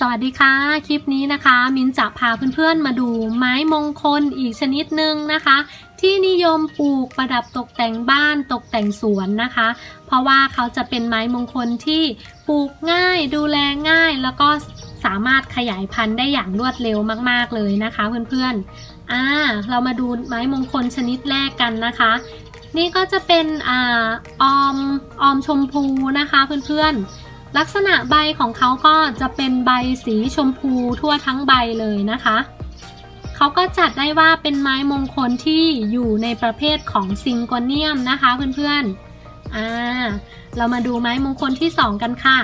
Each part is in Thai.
สวัสดีค่ะ คลิปนี้นะคะ มินจะพาเพื่อนๆมาดูไม้มงคลอีกชนิดหนึ่งนะคะ ที่นิยมปลูกประดับตกแต่งบ้านตกแต่งสวนนะคะ เพราะว่าเขาจะเป็นไม้มงคลที่ปลูกง่ายดูแลง่าย แล้วก็สามารถขยายพันธุ์ได้อย่างรวดเร็วมากๆเลยนะคะเพื่อนๆอ่าเรามาดูไม้มงคลชนิดแรกกันนะคะ นี่ก็จะเป็นอ่าออมออมชมพูนะคะเพื่อนๆ ลักษณะใบของเขาก็จะเป็นใบสีชมพูทั่วทั้งใบเลยนะคะเขาก็จัดได้ว่าเป็นไม้มงคลที่อยู่ในประเภทของซิงโกเนียมนะคะเพื่อนๆอ่าเรามาดูไม้มงคลที่สองกันค่ะ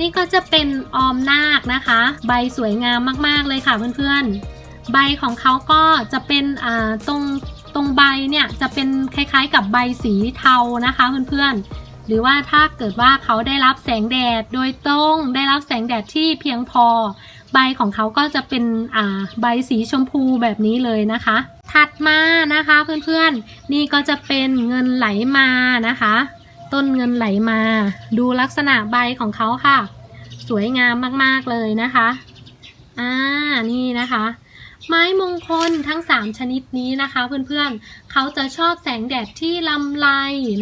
นี่ก็จะเป็นออมนาคนะคะ ใบสวยงามมากๆเลยค่ะเพื่อนๆ ใบของเขาก็จะเป็นอ่าตรงตรงใบเนี่ยจะเป็นคล้ายๆกับใบสีเทานะคะเพื่อนๆ หรือว่าถ้าเกิดว่าเขาได้รับแสงแดดโดยตรงได้รับแสงแดดที่เพียงพอ ใบของเขาก็จะเป็นอ่าใบสีชมพูแบบนี้เลยนะคะ ถัดมานะคะเพื่อนๆ นี่ก็จะเป็นเงินไหลมานะคะ ต้นเงินไหลมา ดูลักษณะใบของเขาค่ะ สวยงามมากๆเลยนะคะอ่านี่นะคะ ไม้มงคลทั้ง 3 ชนิดนี้นะคะ เพื่อนๆเขาจะชอบแสงแดดที่ลำไร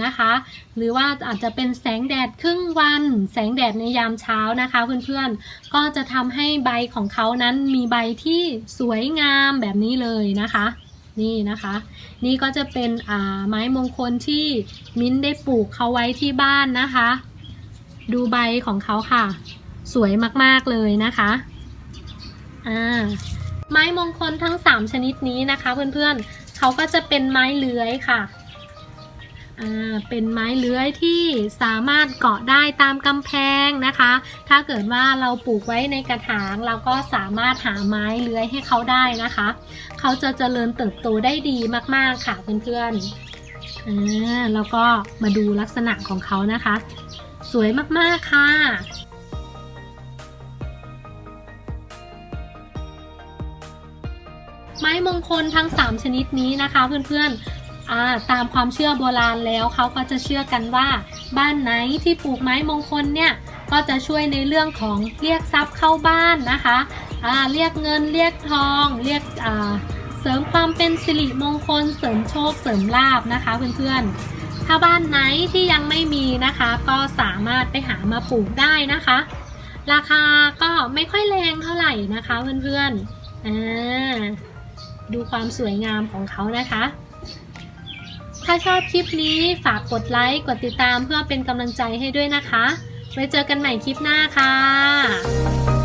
นะคะ หรือว่าอาจจะเป็นแสงแดดครึ่งวัน แสงแดดในยามเช้านะคะ เพื่อนๆก็จะทำให้ใบของเขานั้นมีใบที่สวยงามแบบนี้เลยนะคะนี่นะคะ นี่ก็จะเป็นอ่าไม้มงคลที่มิ้นได้ปลูกเขาไว้ที่บ้านนะคะ ดูใบของเขาค่ะ สวยมากๆเลยนะคะอ่า ไม้มงคลทั้ง 3 ชนิดนี้นะคะเพื่อนๆเขาก็จะเป็นไม้เลื้อยค่ะเป็นไม้เลื้อยที่สามารถเกาะได้ตามกำแพงนะคะ ถ้าเกิดว่าเราปลูกไว้ในกระถางเราก็สามารถหาไม้เลื้อยให้เขาได้นะคะ เขาจะเจริญเติบโตได้ดีมากๆค่ะเพื่อนๆแล้วก็มาดูลักษณะของเขานะคะ สวยมากๆค่ะ ไม้มงคลทั้ง 3 ชนิดนี้นะคะเพื่อนๆตามความเชื่อโบราณแล้วเขาก็จะเชื่อกันว่า บ้านไหนที่ปลูกไม้มงคลเนี่ยก็จะช่วยในเรื่องของเรียกทรัพย์เข้าบ้านนะคะเรียกเงินเรียกทอง เรียกเสริมความเป็นสิริมงคล เสริมโชคเสริมลาบนะคะเพื่อนๆ ถ้าบ้านไหนที่ยังไม่มีนะคะ ก็สามารถไปหามาปลูกได้นะคะ ราคาก็ไม่ค่อยแรงเท่าไหร่นะคะเพื่อนๆอ่า ดูความสวยงามของเขานะคะ ถ้าชอบคลิปนี้ฝากกดไลค์ กดติดตามเพื่อเป็นกำลังใจให้ด้วยนะคะ ไว้เจอกันใหม่คลิปหน้าค่ะ